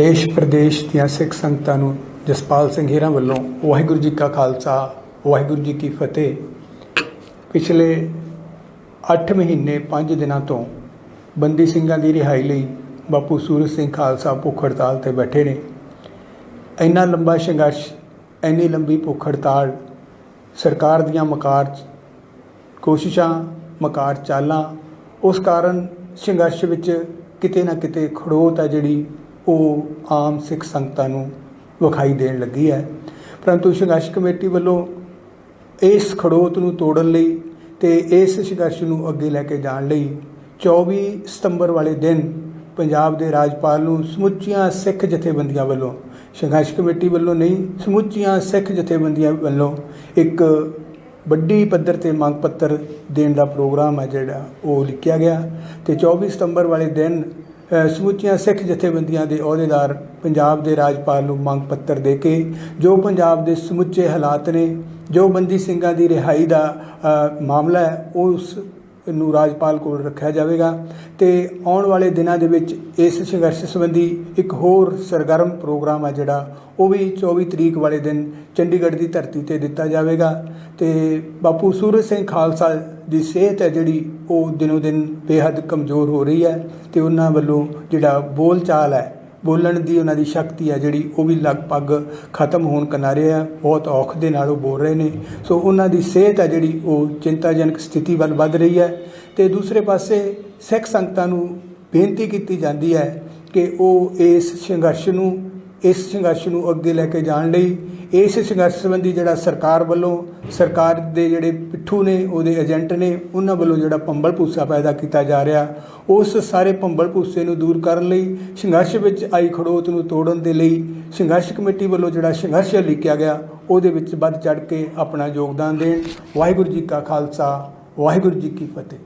ਦੇਸ਼ ਪ੍ਰਦੇਸ਼ ਦੀਆਂ ਸਿੱਖ ਸੰਗਤਾਂ ਨੂੰ ਜਸਪਾਲ ਸਿੰਘ ਹੀਰਾ ਵੱਲੋਂ ਵਾਹਿਗੁਰੂ ਜੀ ਕਾ ਖਾਲਸਾ, ਵਾਹਿਗੁਰੂ ਜੀ ਕੀ ਫਤਿਹ। ਪਿਛਲੇ 8 ਮਹੀਨੇ 5 ਦਿਨਾਂ ਤੋਂ ਬੰਦੀ ਸਿੰਘਾਂ ਦੀ ਰਿਹਾਈ ਲਈ ਬਾਪੂ ਸੂਰਜ ਸਿੰਘ ਖਾਲਸਾ ਭੁੱਖ ਹੜਤਾਲ ਤੇ ਬੈਠੇ ਨੇ। ਇੰਨਾ ਲੰਬਾ ਸੰਘਰਸ਼, ਇੰਨੀ ਲੰਬੀ ਭੁੱਖ ਹੜਤਾਲ, ਸਰਕਾਰ ਦੀਆਂ ਮਕਾਰ ਕੋਸ਼ਿਸ਼ਾਂ, ਮਕਾਰ ਚਾਲਾਂ, ਉਸ ਕਾਰਨ ਸੰਘਰਸ਼ ਵਿੱਚ ਕਿਤੇ ਨਾ ਕਿਤੇ ਖੜੋਤ ਹੈ ਜਿਹੜੀ ਉਹ ਆਮ ਸਿੱਖ ਸੰਗਤਾਂ ਨੂੰ ਵਿਖਾਈ ਦੇਣ ਲੱਗੀ ਹੈ। ਪਰੰਤੂ ਸੰਘਰਸ਼ ਕਮੇਟੀ ਵੱਲੋਂ ਇਸ ਖੜੋਤ ਨੂੰ ਤੋੜਨ ਲਈ ਤੇ ਇਸ ਸੰਘਰਸ਼ ਨੂੰ ਅੱਗੇ ਲੈ ਕੇ ਜਾਣ ਲਈ 24 ਸਤੰਬਰ ਵਾਲੇ ਦਿਨ ਪੰਜਾਬ ਦੇ ਰਾਜਪਾਲ ਨੂੰ ਸਮੁੱਚੀਆਂ ਸਿੱਖ ਜਥੇਬੰਦੀਆਂ ਵੱਲੋਂ, ਸੰਘਰਸ਼ ਕਮੇਟੀ ਵੱਲੋਂ ਨਹੀਂ, ਸਮੁੱਚੀਆਂ ਸਿੱਖ ਜਥੇਬੰਦੀਆਂ ਵੱਲੋਂ ਇੱਕ ਵੱਡੀ ਪੱਧਰ ਤੇ ਮੰਗ ਪੱਤਰ ਦੇਣ ਦਾ ਪ੍ਰੋਗਰਾਮ ਹੈ ਜਿਹੜਾ ਉਹ ਲਿਖਿਆ ਗਿਆ ਤੇ 24 ਸਤੰਬਰ ਵਾਲੇ ਦਿਨ ਸਮੁੱਚੀਆਂ ਸਿੱਖ ਜਥੇਬੰਦੀਆਂ ਦੇ ਅਹੁਦੇਦਾਰ ਪੰਜਾਬ ਦੇ ਰਾਜਪਾਲ ਨੂੰ ਮੰਗ ਪੱਤਰ ਦੇ ਕੇ ਜੋ ਪੰਜਾਬ ਦੇ ਸਮੁੱਚੇ ਹਾਲਾਤ ਨੇ, ਜੋ ਬੰਦੀ ਸਿੰਘਾਂ ਦੀ ਰਿਹਾਈ ਦਾ ਮਾਮਲਾ ਹੈ ਉਸ ਨੂੰ ਰਾਜਪਾਲ ਕੋਲ ਰੱਖਿਆ ਜਾਵੇਗਾ ਤੇ ਆਉਣ ਵਾਲੇ ਦਿਨਾਂ ਦੇ ਵਿੱਚ ਇਸ ਸੰਘਰਸ਼ ਸੰਬੰਧੀ ਇੱਕ ਹੋਰ ਸਰਗਰਮ ਪ੍ਰੋਗਰਾਮ ਹੈ ਜਿਹੜਾ, ਉਹ ਵੀ 24 ਤਰੀਕ ਵਾਲੇ ਦਿਨ ਚੰਡੀਗੜ੍ਹ ਦੀ ਧਰਤੀ ਤੇ ਦਿੱਤਾ ਜਾਵੇਗਾ ਤੇ ਬਾਪੂ ਸੂਰਜ ਸਿੰਘ ਖਾਲਸਾ ਦੀ ਸਿਹਤ ਹੈ ਜਿਹੜੀ, ਉਹ ਦਿਨੋ ਦਿਨ ਬੇਹੱਦ ਕਮਜ਼ੋਰ ਹੋ ਰਹੀ ਹੈ ਤੇ ਉਹਨਾਂ ਵੱਲੋਂ ਜਿਹੜਾ ਬੋਲਚਾਲ ਹੈ ਬੋਲਣ ਦੀ ਉਹਨਾਂ ਦੀ ਸ਼ਕਤੀ ਹੈ ਜਿਹੜੀ, ਉਹ ਵੀ ਲਗਭਗ ਖਤਮ ਹੋਣ ਕਿਨਾਰੇ ਆ, ਬਹੁਤ ਔਖ ਦੇ ਨਾਲ ਉਹ ਬੋਲ ਰਹੇ ਨੇ। ਸੋ ਉਹਨਾਂ ਦੀ ਸਿਹਤ ਹੈ ਜਿਹੜੀ, ਉਹ ਚਿੰਤਾਜਨਕ ਸਥਿਤੀ ਵੱਲ ਵੱਧ ਰਹੀ ਹੈ। ਤੇ ਦੂਸਰੇ ਪਾਸੇ ਸਿੱਖ ਸੰਗਤਾਂ ਨੂੰ ਬੇਨਤੀ ਕੀਤੀ ਜਾਂਦੀ ਹੈ ਕਿ ਉਹ ਇਸ ਸੰਘਰਸ਼ ਨੂੰ, ਇਸ ਸੰਘਰਸ਼ ਨੂੰ ਅੱਗੇ ਲੈ ਕੇ ਜਾਣ ਲਈ ਇਸ ਸੰਘਰਸ਼ ਸੰਬੰਧੀ ਜਿਹੜਾ ਸਰਕਾਰ ਵੱਲੋਂ, ਸਰਕਾਰ ਦੇ ਜਿਹੜੇ ਪਿੱਠੂ ਨੇ, ਉਹਦੇ ਏਜੰਟ ਨੇ, ਉਹਨਾਂ ਵੱਲੋਂ ਜਿਹੜਾ ਪੰਬਲ ਭੂਸਾ ਪੈਦਾ ਕੀਤਾ ਜਾ ਰਿਹਾ, ਉਸ ਸਾਰੇ ਪੰਬਲ ਭੂਸੇ ਨੂੰ ਦੂਰ ਕਰਨ ਲਈ, ਸੰਘਰਸ਼ ਵਿੱਚ ਆਈ ਖੜੋਤ ਨੂੰ ਤੋੜਨ ਦੇ ਲਈ ਸੰਘਰਸ਼ ਕਮੇਟੀ ਵੱਲੋਂ ਜਿਹੜਾ ਸੰਘਰਸ਼ ਲਿਖਿਆ ਗਿਆ, ਉਹਦੇ ਵਿੱਚ ਵੱਧ ਚੜ ਕੇ ਆਪਣਾ ਯੋਗਦਾਨ ਦੇਣ। ਵਾਹਿਗੁਰੂ ਜੀ ਕਾ ਖਾਲਸਾ, ਵਾਹਿਗੁਰੂ ਜੀ ਕੀ ਫਤਿਹ।